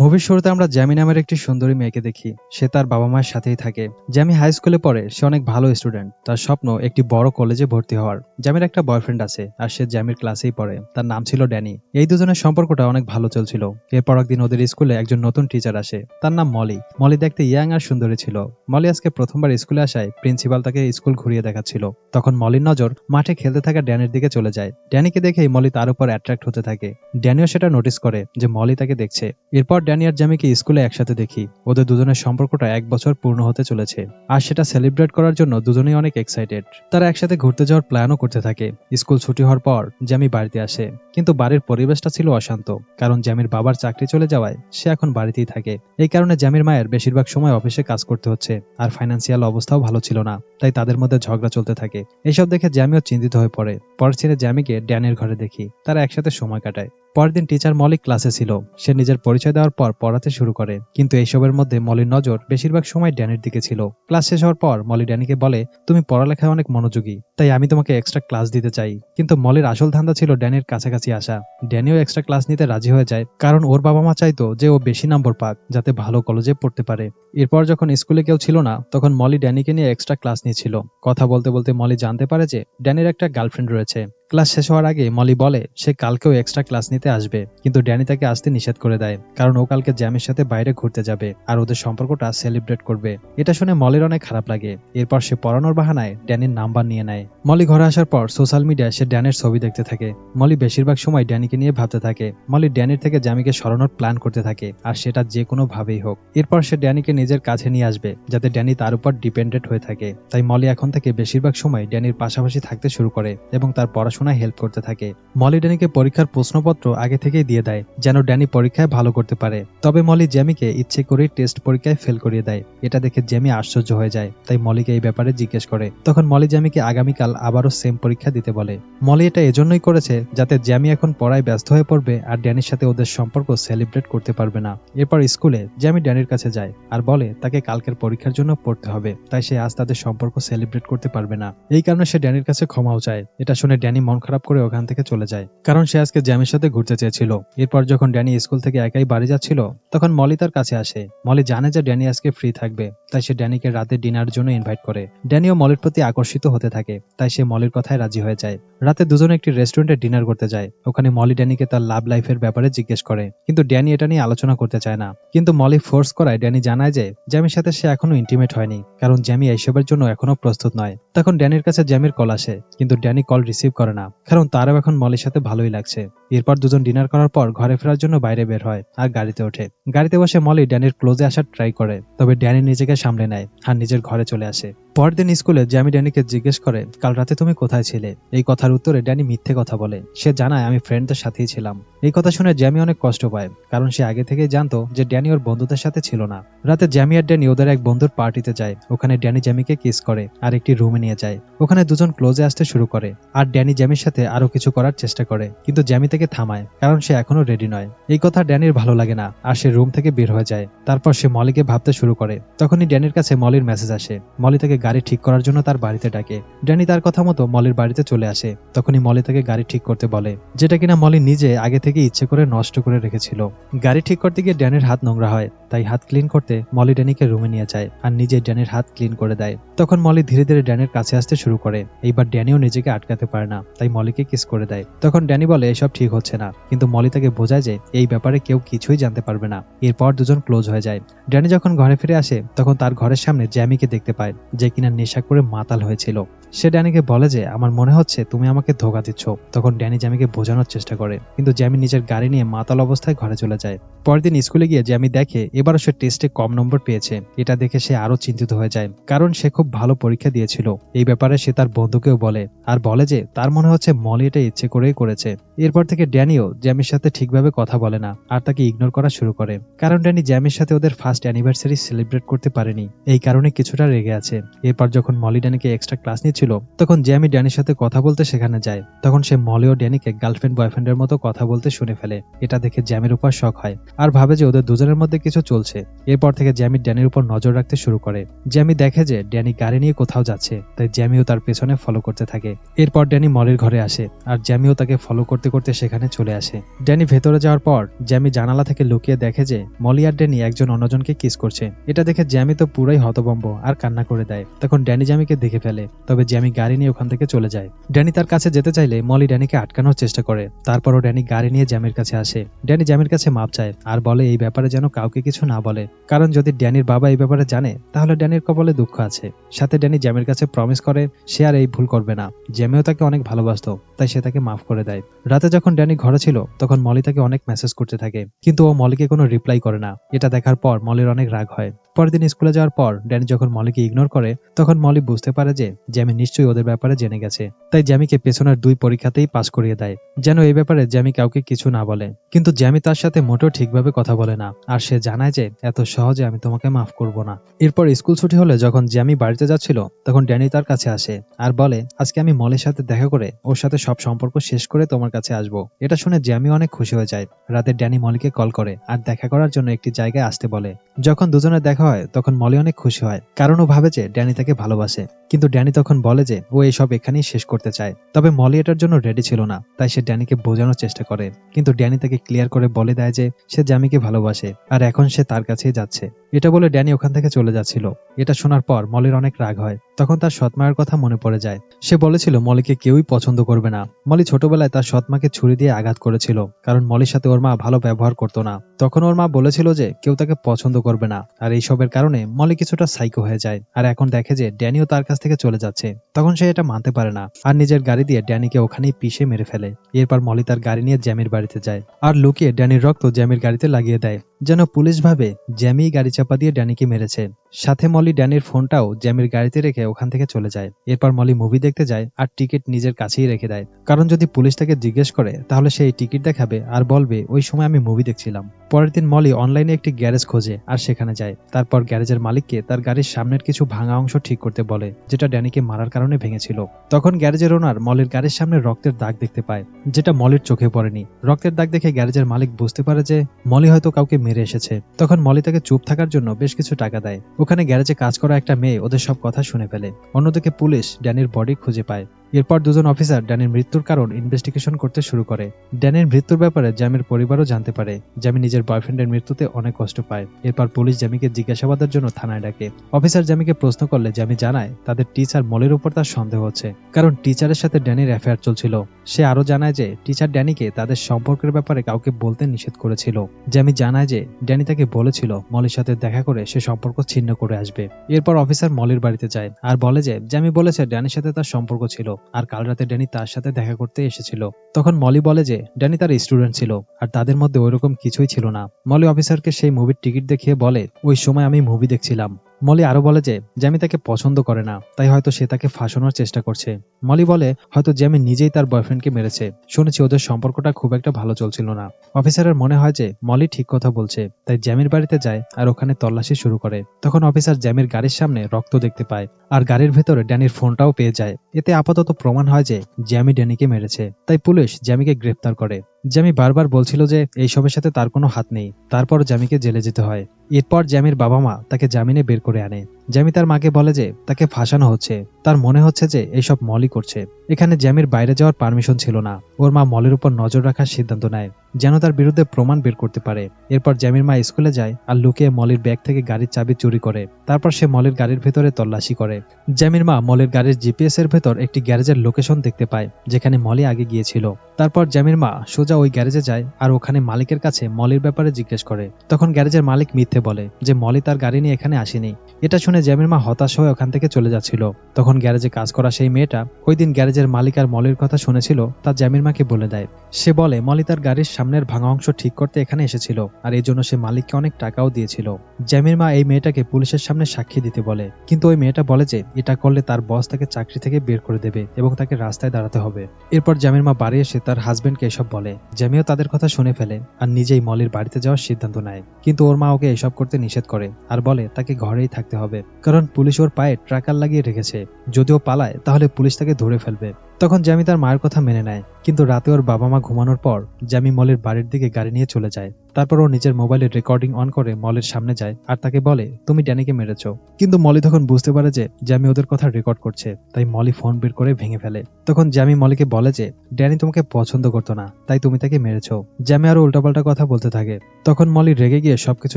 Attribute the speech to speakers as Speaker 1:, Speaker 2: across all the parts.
Speaker 1: মুভির শুরুতে আমরা জ্যামি নামের একটি সুন্দরী মেয়েকে দেখি। সে তার বাবা মায়ের সাথেই থাকে। জ্যামি হাই স্কুলে পড়ে, সে অনেক ভালো স্টুডেন্ট তার স্বপ্ন একটি বড় কলেজে ভর্তি হওয়ার। জ্যামির একটা বয়ফ্রেন্ড আছে, আর সে জ্যামির ক্লাসেই পড়ে। তার নাম ছিল ড্যানি এই দুজনের সম্পর্কটা অনেক ভালো চলছিল। এরপর একদিন ওদের স্কুলে একজন নতুন টিচার আসে। তার নাম মলি মলি দেখতে ইয়াং আর সুন্দরী ছিল। মলি আজকে প্রথমবার স্কুলে আসায় প্রিন্সিপাল তাকে স্কুল ঘুরিয়ে দেখাচ্ছিল। তখন মলির নজর মাঠে খেলতে থাকা ড্যানির দিকে চলে যায়। ড্যানিকে দেখেই মলি তার উপর অ্যাট্রাক্ট হতে থাকে। ড্যানিও সেটা নোটিস করে যে মলি তাকে দেখছে। এরপর ড্যানি আর জ্যামিকে স্কুলে একসাথে দেখি। ওদের দুজনের সম্পর্কটা এক বছর পূর্ণ হতে চলেছে। আর সেটা সেলিব্রেট করার জন্য দুজনেই অনেক এক্সাইটেড তারা একসাথে ঘুরতে যাওয়ার প্ল্যানও করতে থাকে। স্কুল ছুটি হওয়ার পর জ্যামি বাড়িতে আসে। কিন্তু বাড়ির পরিবেশটা ছিল অশান্ত। কারণ জ্যামির বাবার চাকরি চলে যাওয়ায় সে এখন বাড়িতেই থাকে। এই কারণে জ্যামির মায়ের বেশিরভাগ সময় অফিসে কাজ করতে হচ্ছে। আর ফাইন্যান্সিয়াল অবস্থাও ভালো ছিল না। তাই তাদের মধ্যে ঝগড়া চলতে থাকে। এসব দেখে জ্যামিও চিন্তিত হয়ে পড়ে। পরের ছেড়ে জ্যামিকে ড্যানের ঘরে দেখি। তারা একসাথে সময় কাটায়। পরের দিন টিচার মলিক ক্লাসে ছিল। সে নিজের পরিচয় দেওয়ার পর পড়াতে শুরু করে। কিন্তু এইসবের মধ্যে মলির নজর বেশিরভাগ সময় ড্যানির দিকে ছিল। ক্লাস শেষ হওয়ার পর মলি ড্যানিকে বলে, তুমি পড়ালেখায় অনেক মনোযোগী, তাই আমি তোমাকে এক্সট্রা ক্লাস দিতে চাই। কিন্তু মলির আসল ধান্দা ছিল ড্যানির কাছাকাছি আসা। ড্যানিও এক্সট্রা ক্লাস নিতে রাজি হয়ে যায়, কারণ ওর বাবা মা চাইতো যে ও বেশি নম্বর পাক, যাতে ভালো কলেজে পড়তে পারে। এরপর যখন স্কুলে কেউ ছিল না, তখন মলি ড্যানিকে নিয়ে এক্সট্রা ক্লাস নিয়েছিল। কথা বলতে বলতে মলি জানতে পারে যে, ড্যানির একটা গার্লফ্রেন্ড রয়েছে। ক্লাস শেষ হওয়ার আগে মলি বলে, সে কালকেও এক্সট্রা ক্লাস নিতে আসবে। কিন্তু ড্যানি তাকে আসতে নিষেধ করে দেয়, কারণ ও কালকে জ্যামের সাথে বাইরে ঘুরতে যাবে আর ওদের সম্পর্কটা সেলিব্রেট করবে। এটা শুনে মলির অনেক খারাপ লাগে। এরপর সে পড়ানোর বাহানায় ড্যানির নাম্বার নিয়ে নেয়। মলি ঘরে আসার পর সোশ্যাল মিডিয়ায় সে ড্যানের ছবি দেখতে থাকে। মলি বেশিরভাগ সময় ড্যানিকে নিয়ে ভাবতে থাকে। মলি ড্যানির থেকে জ্যামিকে সরানোর প্ল্যান করতে থাকে, আর সেটা যে কোনো ভাবেই হোক। এরপর সে ড্যানিকে নিজের কাছে নিয়ে আসবে, যাতে ড্যানি তার উপর ডিপেন্ডেন্ট হয়ে থাকে। তাই মলি এখন থেকে বেশিরভাগ সময় ড্যানির পাশাপাশি থাকতে শুরু করে এবং তার পড়াশোনায় হেল্প করতে থাকে। মলি ড্যানিকে পরীক্ষার প্রশ্নপত্র আগে থেকেই দিয়ে দেয়, যেন ড্যানি পরীক্ষায় ভালো করতে পারে। তবে মলি জ্যামিকে ইচ্ছে করেই টেস্ট পরীক্ষায় ফেল করিয়ে দেয়। এটা দেখে জ্যামি আশ্চর্য হয়ে যায়, তাই মলিকে এই ব্যাপারে জিজ্ঞেস করে। তখন মলি জ্যামিকে আগামীকাল আবারও সেম পরীক্ষা দিতে বলে। মলি এটা এজন্যই করেছে যাতে জ্যামি এখন পড়ায় ব্যস্ত হয়ে পড়বে আর ড্যানির সাথে ওদের সম্পর্ক সেলিব্রেট করতে পারবে না। এরপর স্কুলে জ্যামি ড্যানির কাছে যায় আর বলে, তাকে কালকের পরীক্ষার জন্য পড়তে হবে। তাই সে আজ তাদের সম্পর্ক সেলিব্রেট করতে পারবে না। এই কারণে সে ড্যানির কাছে ক্ষমাও চায়। এটা শুনে ড্যানি মন খারাপ করে ওখান থেকে চলে যায়। কারণ সে আজকে জ্যামের সাথে ঘুরতে চেয়েছিল। এরপর যখন ড্যানি স্কুল থেকে একাই বাড়ি যাচ্ছিল, তখন মলি তার কাছে আসে। মলি জানে যে ড্যানি আজকে ফ্রি থাকবে, তাই সে ড্যানিকে রাতে ডিনার জন্য ইনভাইট করে। ড্যানিও মলির প্রতি আকর্ষিত হতে থাকে, তাই সে মলির কথায় রাজি হয়ে যায়। রাতে দুজনে একটি রেস্টুরেন্টে ডিনার করতে যায়। ওখানে মলি ড্যানিকে তার লাভ লাইফের ব্যাপারে জিজ্ঞেস করে। কিন্তু ড্যানি এটা নিয়ে আলোচনা করতে চায় না। কিন্তু মলি ফোর্স করায় ড্যানি জানায় যে, জ্যামির সাথে সে এখনও ইন্টিমেট হয়নি, কারণ জ্যামি এইসবের জন্য এখনও প্রস্তুত নয়। তখন ড্যানির কাছে জ্যামির কল আসে, কিন্তু ড্যানি কল রিসিভ করে কারণ তারও এখন মলির সাথে ভালোই লাগছে। এরপর দুজন ডিনার করার পর ঘরে ফেরার জন্য বাইরে বের হয় আর গাড়িতে ওঠে। গাড়িতে বসে মলি ড্যানির ক্লোজে আসার ট্রাই করে, তবে ড্যানি নিজেকে সামলে নেয় আর নিজের ঘরে চলে আসে। পরদিন স্কুলে জ্যামি ড্যানিকে জিজ্ঞেস করে, কাল রাতে তুমি কোথায় ছিলে? এই কথার উত্তরে ড্যানি মিথ্যে কথা বলে। সে জানায়, আমি ফ্রেন্ডদের সাথেই ছিলাম। এই কথা শুনে জ্যামি অনেক কষ্ট পায়, কারণ সে আগে থেকেই জানতো যে ড্যানি ওর বন্ধুদের সাথে ছিল না। রাতে জ্যামি আর ড্যানি ওদের এক বন্ধুর পার্টিতে যায়। ওখানে ড্যানি জ্যামিকে কিস করে আর একটি রুমে নিয়ে যায়। ওখানে দুজন ক্লোজে আসতে শুরু করে, আর ড্যানি জ্যামির সাথে আরও কিছু করার চেষ্টা করে, কিন্তু জ্যামি থেকে থামায়, কারণ সে এখনও রেডি নয়। এই কথা ড্যানির ভালো লাগে না, আর সে রুম থেকে বের হয়ে যায়। তারপর সে মলিকে ভাবতে শুরু করে। তখনই ড্যানির কাছে মলির মেসেজ আসে। মলি তাকে গাড়ি ঠিক করার জন্য তার বাড়িতে ডাকে। ড্যানি তার কথা মতো মলির বাড়িতে চলে আসে। তখনই মলি তাকে গাড়ি ঠিক করতে বলে, যেটা কিনা মলি নিজে আগে থেকে ইচ্ছে করে নষ্ট করে রেখেছিল। গাড়ি ঠিক করতে গিয়ে ড্যানির হাত নোংরা হয়, তাই হাত ক্লিন করতে মলি ড্যানিকে রুমে নিয়ে যায়, আর নিজে ড্যানির হাত ক্লিন করে দেয়। তখন মলি ধীরে ধীরে ড্যানের কাছে আসতে শুরু করে। এইবার ড্যানিও নিজেকে আটকাতে পারে না। তাই মলিকে কিস করে দেয়। তখন ড্যানি বলে, এসব ঠিক হচ্ছে না। কিন্তু মলি তাকে বোঝায় যে, এই ব্যাপারে কেউ কিছুই জানতে পারবে না। এরপর দুজন ক্লোজ হয়ে যায়। ড্যানি যখন ঘরে ফিরে আসে, তখন তার ঘরের সামনে জ্যামিকে দেখতে পায়, যে কিনা নেশা করে মাতাল হয়েছিল। সে ড্যানিকে বলে যে, আমার মনে হচ্ছে তুমি আমাকে ধোকা দিচ্ছ। তখন ড্যানি জ্যামিকে বোঝানোর চেষ্টা করে, কিন্তু জ্যামি নিজের গাড়ি নিয়ে মাতাল অবস্থায় ঘরে চলে যায়। পরের দিন স্কুলে গিয়ে জ্যামি দেখে, এবারও সে টেস্টে কম নম্বর পেয়েছে। এটা দেখে সে আরও চিন্তিত হয়ে যায়, কারণ সে খুব ভালো পরীক্ষা দিয়েছিল। এই ব্যাপারে সে তার বন্ধুকেও বলে, আর বলে যে, তার মনে হচ্ছে মলি এটা ইচ্ছে করেই করেছে। এরপর থেকে ড্যানিও জ্যামির সাথে ঠিকভাবে কথা বলে না, আর তাকে ইগনোর করা শুরু করে। কারণ ড্যানি জ্যামির সাথে ওদের ফার্স্ট অ্যানিভার্সারি সেলিব্রেট করতে পারেনি। এই কারণে কিছুটা রেগে আছে। এরপর যখন মলি ড্যানিকে এক্সট্রা ক্লাস নিচ্ছিল, তখন জ্যামি ড্যানির সাথে কথা বলতে সেখানে যায়। তখন সে মলি ও ড্যানিকে গার্লফ্রেন্ড বয়ফ্রেন্ডের মতো কথা বলতে শুনে ফেলে। এটা দেখে জ্যামির উপর শখ হয়, আর ভাবে যে ওদের দুজনের মধ্যে কিছু চলছে। এরপর থেকে জ্যামি ড্যানির উপর নজর রাখতে শুরু করে। জ্যামি দেখে যে ড্যানি গাড়ি নিয়ে কোথাও যাচ্ছে, তাই জ্যামিও তার পেছনে ফলো করতে থাকে। এরপর ড্যানি মলি মলির ঘরে আসে আর জ্যামিও তাকে ফলো করতে করতে সেখানে চলে আসে। ড্যানি ভেতরে যাওয়ার পর জ্যামি জানালা থেকে লুকিয়ে দেখে যে মলি আর ড্যানি একজন অন্যজনকে কিস করছে। এটা দেখে জ্যামি তো পুরাই হতবম্ব আর কান্না করে দেয়। তখন ড্যানি জ্যামিকে দেখে ফেলে, তবে জ্যামি গাড়ি নিয়ে ওখান থেকে চলে যায়। ড্যানি তার কাছে যেতে চাইলে মলি ড্যানিকে আটকানোর চেষ্টা করে, তারপরও ড্যানি গাড়ি নিয়ে জ্যামির কাছে আসে। ড্যানি জ্যামির কাছে মাপ চায় আর বলে, এই ব্যাপারে যেন কাউকে কিছু না বলে। কারণ যদি ড্যানির বাবা এই ব্যাপারে জানে, তাহলে ড্যানির কবলে দুঃখ আছে। সাথে ড্যানি জ্যামির কাছে প্রমিস করে, সে আর এই ভুল করবে না। জ্যামিও তাকে অনেক ভালোবাসতো, তাই সে তাকে মাফ করে দেয়। রাতে যখন ড্যানি ঘরে ছিল, তখন মলি তাকে অনেক মেসেজ করতে থাকে, কিন্তু ও মলিকে কোনো রিপ্লাই করে না। এটা দেখার পর মলির অনেক রাগ হয়। পরের দিন স্কুলে যাওয়ার পর ড্যানি যখন মলিকে ইগনোর করে, তখন মলি বুঝতে পারে যে জ্যামি নিশ্চয়ই ওদের ব্যাপারে জেনে গেছে। তাই জ্যামিকে পেছনের দুই পরীক্ষাতেই পাশ করিয়ে দেয়। যেন এই ব্যাপারে জ্যামি কাউকে কিছু না বলে। কিন্তু জ্যামি তার সাথে মোটেও ঠিকভাবে কথা বলে না, আর সে জানায় যে এত সহজে আমি তোমাকে মাফ করব না। এরপর স্কুল ছুটি হলে যখন জ্যামি বাড়িতে যাচ্ছিল, তখন ড্যানি তার কাছে আসে, আর বলে, আজকে আমি মলের সাথে দেখা করে ওর সাথে সব সম্পর্ক শেষ করে তোমার কাছে আসব। এটা শুনে জ্যামি অনেক খুশি হয়ে যায়। রাতে ড্যানি মলিকে কল করে আর দেখা করার জন্য একটি জায়গায় আসতে বলে। যখন দুজনের দেখা হয়, তখন মলি অনেক খুশি হয়। কারণ ও ভাবে যে ড্যানি তাকে ভালোবাসে। কিন্তু ড্যানি তখন বলে যে ও এসব এখানেই শেষ করতে চায়। তবে মলি এটার জন্য রেডি ছিল না, তাই সে ড্যানিকে বোঝানোর চেষ্টা করে। কিন্তু ড্যানি তাকে ক্লিয়ার করে বলে দেয় যে সে জ্যামিকে ভালোবাসে, আর এখন সে তার কাছেই যাচ্ছে। এটা বলে ড্যানি ওখান থেকে চলে যাচ্ছিল। এটা শোনার পর মলির অনেক রাগ হয়। তখন তার সৎমায়ের কথা মনে পড়ে যায়। সে বলেছিল, মলিকে কেউই পছন্দ করবে না। মলি ছোটবেলায় তার সৎমাকে ছুরি দিয়ে আঘাত করেছিল, কারণ মলির সাথে ওর মা ভালো ব্যবহার করতো না। তখন ওর মা বলেছিল যে, কেউ তাকে পছন্দ করবে না। আর এইসবের কারণে মলি কিছুটা সাইকো হয়ে যায়। আর এখন দেখে যে, ড্যানিও তার কাছ থেকে চলে যাচ্ছে। তখন সে এটা মানতে পারে না। আর নিজের গাড়ি দিয়ে ড্যানিকে ওখানেই পিষে মেরে ফেলে। এরপর মলি তার গাড়ি নিয়ে জ্যামির বাড়িতে যায়। আর লুকিয়ে ড্যানির রক্ত জ্যামির গাড়িতে লাগিয়ে দেয়। যেন পুলিশ ভাবে জ্যামি গাড়ি চাপা দিয়ে ড্যানিকে মেরেছে। সাথে মলি ড্যানির ফোনটাও জ্যামির গাড়িতে রেখে ওখান থেকে চলে যায়। এরপর মলি মুভি দেখতে যায় আর টিকিট নিজের কাছেই রেখে দেয়। কারণ যদি পুলিশ তাকে জিজ্ঞেস করে, তাহলে সে এই টিকিট দেখাবে আর বলবে, ওই সময় আমি মুভি দেখছিলাম। পরের দিন মলি অনলাইনে একটি গ্যারেজ খোঁজে আর সেখানে যায়। তারপর গ্যারেজের মালিককে তার গাড়ির সামনের কিছু ভাঙা অংশ ঠিক করতে বলে, যেটা ড্যানিকে মারার কারণে ভেঙেছিল। তখন গ্যারেজের ওনার মলির গাড়ির সামনে রক্তের দাগ দেখতে পায়, যেটা মলির চোখে পড়েনি। রক্তের দাগ দেখে গ্যারেজের মালিক বুঝতে পারে যে, মলি হয়তো কাউকে মেরে এসেছে। তখন মলি তাকে চুপ থাকার জন্য বেশ কিছু টাকা দেয়। ওখানে গ্যারেজে কাজ করা একটা মেয়ে ওদের সব কথা শুনে ফেলে। অন্যদিকে পুলিশ ড্যানির বডি খুঁজে পায়। এরপর দুজন অফিসার ড্যানির মৃত্যুর কারণ ইনভেস্টিগেশন করতে শুরু করে। ড্যানির মৃত্যুর ব্যাপারে জ্যামির পরিবারও জানতে পারে। জ্যামি নিজের বয়ফ্রেন্ডের মৃত্যুতে অনেক কষ্ট পায়। এরপর পুলিশ জ্যামিকে জিজ্ঞাসাবাদের জন্য থানায় ডাকে। অফিসার জ্যামিকে প্রশ্ন করলে জ্যামি জানায়, তাদের টিচার মলের উপর তার সন্দেহ হচ্ছে কারণ টিচারের সাথে ড্যানির অ্যাফেয়ার চলছিল। সে আরও জানায় যে, টিচার ড্যানিকে তাদের সম্পর্কের ব্যাপারে কাউকে বলতে নিষেধ করেছিল। জ্যামি জানায় যে, ড্যানি তাকে বলেছিল, মলির সাথে দেখা করে সে সম্পর্ক ছিন্ন করে আসবে। এরপর অফিসার মলের বাড়িতে যায় আর বলে যে, জ্যামি বলেছে ড্যানির সাথে তার সম্পর্ক ছিল। আর কাল রাতে ড্যানি তার সাথে দেখা করতে এসেছিল। তখন মলি বলে যে, ড্যানি তার স্টুডেন্ট ছিল আর তাদের মধ্যে ওইরকম কিছুই ছিল না। মলি অফিসারকে সেই মুভির টিকিট দেখিয়ে বলে, ওই সময় আমি মুভি দেখছিলাম। মলি আরও বলে যে, জ্যামি তাকে পছন্দ করে না, তাই হয়তো সে তাকে ফাঁসানোর চেষ্টা করছে। মলি বলে, হয়তো জ্যামি নিজেই তার বয়ফ্রেন্ডকে মেরেছে। শুনেছি ওদের সম্পর্কটা খুব একটা ভালো চলছিল না। অফিসারের মনে হয় যে, মলি ঠিক কথা বলছে, তাই জ্যামির বাড়িতে যায় আর ওখানে তল্লাশি শুরু করে। তখন অফিসার জ্যামির গাড়ির সামনে রক্ত দেখতে পায় আর গাড়ির ভেতরে ড্যানির ফোনটাও পেয়ে যায়। এতে আপাতত প্রমাণ হয় যে, জ্যামি ড্যানিকে মেরেছে, তাই পুলিশ জ্যামিকে গ্রেফতার করে। জ্যামি বারবার বলছিল যে এইসবের সাথে তার কোনো হাত নেই। তারপর জ্যামিকে জেলে যেতে হয়। এরপর জ্যামির বাবা মা তাকে জামিনে বের করে আনে। জ্যামি তার মাকে বলে যে তাকে ফাঁসানো হচ্ছে। তার মনে হচ্ছে যে এইসব মলি করছে। এখানে জ্যামির বাইরে যাওয়ার পারমিশন ছিল না। ওর মা মলের উপর নজর রাখার সিদ্ধান্ত নেয়, যেন তার বিরুদ্ধে প্রমাণ বের করতে পারে। এরপর জ্যামির মা স্কুলে যায় আর লুকিয়ে মলির ব্যাগ থেকে গাড়ির চাবি চুরি করে। তারপর সে মলের গাড়ির ভেতরে তল্লাশি করে। জ্যামির মা মলের গাড়ির জিপিএস এর ভেতর একটি গ্যারেজের লোকেশন দেখতে পায়, যেখানে মলি আগে গিয়েছিল। তারপর জ্যামির মা সোজা ওই গ্যারেজে যায় আর ওখানে মালিকের কাছে মলির ব্যাপারে জিজ্ঞেস করে। তখন গ্যারেজের মালিক মিথ্যে বলে যে মলি তার গাড়ি নিয়ে এখানে আসেনি। এটা শুনে জ্যামির মা হতাশ হয়ে ওখান থেকে চলে যাচ্ছিল। তখন গ্যারেজে কাজ করা সেই মেয়েটা ওই দিন গ্যারেজের মালিক আর মলির কথা শুনেছিল, তা জ্যামির মাকে বলে দেয়। সে বলে, মলি তার গাড়ির সামনের ভাঙা অংশ ঠিক করতে এখানে এসেছিল, আর এই জন্য সে মালিককে অনেক টাকাও দিয়েছিল। জ্যামির মা এই মেয়েটাকে পুলিশের সামনে সাক্ষী দিতে বলে, কিন্তু ওই মেয়েটা বলে যে, এটা করলে তার বস তাকে চাকরি থেকে বের করে দেবে এবং তাকে রাস্তায় দাঁড়াতে হবে। এরপর জ্যামির মা বাড়ি এসে তার হাজবেন্ডকে এসব বলে। জ্যামিও তাদের কথা শুনে ফেলে আর নিজেই মলির বাড়িতে যাওয়ার সিদ্ধান্ত নেয়। কিন্তু ওর মা ওকে এসব করতে নিষেধ করে আর বলে, তাকে ঘরেই থাকতে হবে। কারণ পুলিশ ওর পায়ে ট্রাকার লাগিয়ে রেখেছে। যদিও পালায় তাহলে পুলিশ তাকে ধরে ফেলবে। তখন জ্যামি তার মায়ের কথা মেনে নেয়, কিন্তু রাতে ওর বাবা মা ঘুমানোর পর জ্যামি মলের বাড়ির দিকে গাড়ি নিয়ে চলে যায়। তারপর ও নিজের মোবাইলের রেকর্ডিং অন করে মলের সামনে যায় আর তাকে বলে, তুমি ড্যানিকে মেরেছো। কিন্তু মলি তখন বুঝতে পারে যে জ্যামি ওদের কথা রেকর্ড করছে, তাই মলি ফোন বের করে ভেঙে ফেলে। তখন জ্যামি মলিকে বলে যে, ড্যানি তোমাকে পছন্দ করতো না, তাই তুমি তাকে মেরেছো। জ্যামি আরও উল্টাপাল্টা কথা বলতে থাকে। তখন মলি রেগে গিয়ে সবকিছু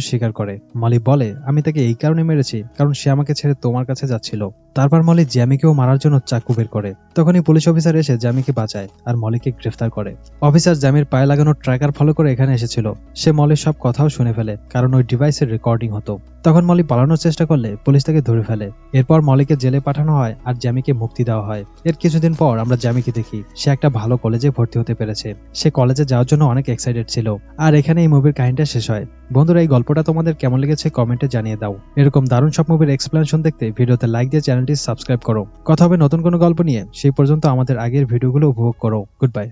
Speaker 1: স্বীকার করে। মলি বলে, আমি তাকে এই কারণে মেরেছি, কারণ সে আমাকে ছেড়ে তোমার কাছে যাচ্ছিল। তারপর মলি জ্যামিকেও মারার জন্য চাকু বের করে। তখনই পুলিশ অফিসার এসে জ্যামিকে বাঁচায় আর মলিকে গ্রেফতার করে। অফিসার জ্যামির পায়ে লাগানো ট্র্যাকার ফলো করে এখানে এসেছিল। সে মলির সব কথাও শুনে ফেলে, কারণ ওই ডিভাইসের রেকর্ডিং হতো। তখন মলি পালানোর চেষ্টা করলে পুলিশ তাকে ধরে ফেলে। এরপর মলিকে জেলে পাঠানো হয় আর জ্যামিকে মুক্তি দেওয়া হয়। এর কিছুদিন পর আমরা জ্যামিকে দেখি। সে একটা ভালো কলেজে ভর্তি হতে পেরেছে। সে কলেজে যাওয়ার জন্য অনেক এক্সাইটেড ছিল। আর এখানে এই মুভির কাহিনীটা শেষ হয়। বন্ধুরা, এই গল্পটা তোমাদের কেমন লেগেছে কমেন্টে জানিয়ে দাও। এরকম দারুণ সব মুভির এক্সপ্লেনেশন দেখতে ভিডিওতে লাইক দিয়ে চ্যানেলটি সাবস্ক্রাইব করো। কথা হবে নতুন কোনো গল্প নিয়ে। সেই পর্যন্ত আমাদের আগের ভিডিওগুলো উপভোগ করো। Good bye